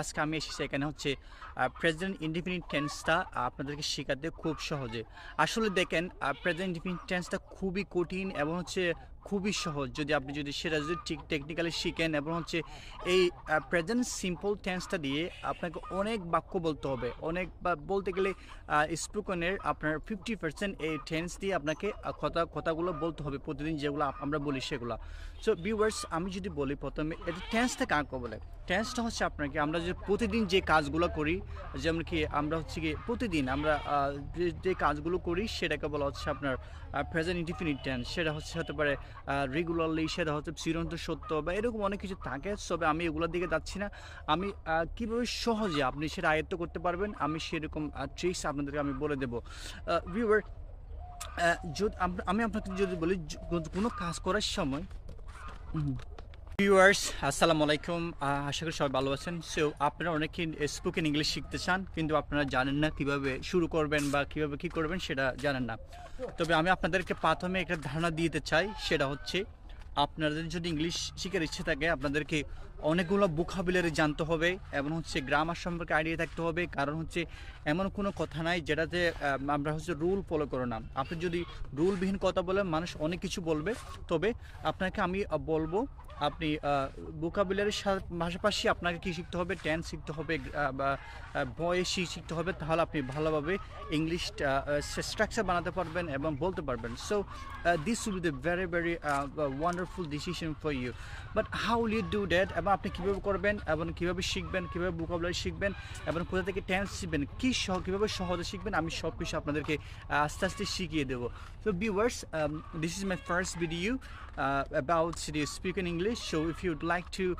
আজকে আমি এসেছি এখানে হচ্ছে প্রেজেন্ট ইন্ডিপেন্ডেন্ট টেন্সটা আপনাদেরকে শেখাতে খুব সহজে। আসলে দেখেন প্রেজেন্ট ইন্ডিপেন্ডেন্ট টেন্সটা খুবই কঠিন এবং হচ্ছে খুবই সহজ। যদি আপনি যদি সেটা যদি ঠিক টেকনিক্যালি শিখেন এবং হচ্ছে এই প্রেজেন্ট সিম্পল টেন্সটা দিয়ে আপনাকে অনেক বাক্য বলতে হবে। অনেক বা বলতে গেলে স্পোকনের আপনার ফিফটি পার্সেন্ট এই টেন্স দিয়ে আপনাকে কথা, কথাগুলো বলতে হবে প্রতিদিন যেগুলো আমরা বলি সেগুলো। সো ভিউয়ার্স আমি যদি বলি প্রথমে, এটা টেন্সটা কাকে বলে? টেন্সটা হচ্ছে আপনাকে, আমরা যে প্রতিদিন যে কাজগুলো করি, যেমন কি আমরা হচ্ছে কি প্রতিদিন আমরা যে- কাজগুলো করি, সেটাকে বলা হচ্ছে আপনার প্রেজেন্ট ইন্ডিফিনিট টেন্স সেটা হচ্ছে, হতে পারে রেগুলারলি সেটা হচ্ছে চিরন্ত সত্য বা এরকম অনেক কিছু থাকে, তবে আমি এগুলোর দিকে যাচ্ছি না। আমি কীভাবে সহজে আপনি সেটা আয়ত্ত করতে পারবেন, আমি সেরকম ট্রিক্স আপনাদেরকে আমি বলে দেবো। ভিউয়ার যদি আমি আপনাকে যদি বলি কোনো কাজ করার সময় ভিউয়ার্স, আসসালামু আলাইকুম। আশা করি সবাই ভালো আছেন। সো আপনারা অনেকে স্পোকেন ইংলিশ শিখতে চান, কিন্তু আপনারা জানেন না কীভাবে শুরু করবেন বা কীভাবে কি করবেন সেটা জানেন না। তবে আমি আপনাদেরকে প্রথমে একটা ধারণা দিতে চাই, সেটা হচ্ছে আপনাদের যদি ইংলিশ শেখার ইচ্ছে থাকে, আপনাদেরকে অনেকগুলো বুকাবিলারি জানতে হবে এবং হচ্ছে গ্রামার সম্পর্কে আইডিয়া থাকতে হবে। কারণ হচ্ছে এমন কোনো কথা নাই যেটাতে আমরা হচ্ছে রুল ফলো করো না। আপনি যদি রুলবিহীন কথা বলেন, মানুষ অনেক কিছু বলবে। তবে আপনাকে আমি বলব আপনি ভোকাবুলারির পাশাপাশি আপনাকে কি শিখতে হবে? টেন্স শিখতে হবে বা বয়ে শিখতে হবে তাহলে আপনি ভালোভাবে ইংলিশ স্ট্রাকচার বানাতে পারবেন এবং বলতে পারবেন। So this will be the very very wonderful decision for you but how will you do that এবং আপনি কীভাবে করবেন? এবং কীভাবে শিখবেন? কীভাবে ভোকাবুলারি শিখবেন? এবং কোথা থেকে টেন্স শিখবেন? কী সহ কীভাবে সহজে শিখবেন? আমি সব কিছু আপনাদেরকে আস্তে আস্তে শিখিয়ে দেবো। So viewers, um, this is my first video uh, about the So if you'd like to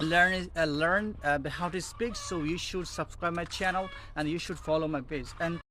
learn uh, learn uh, how to speak, so you should subscribe my channel and you should follow my page. And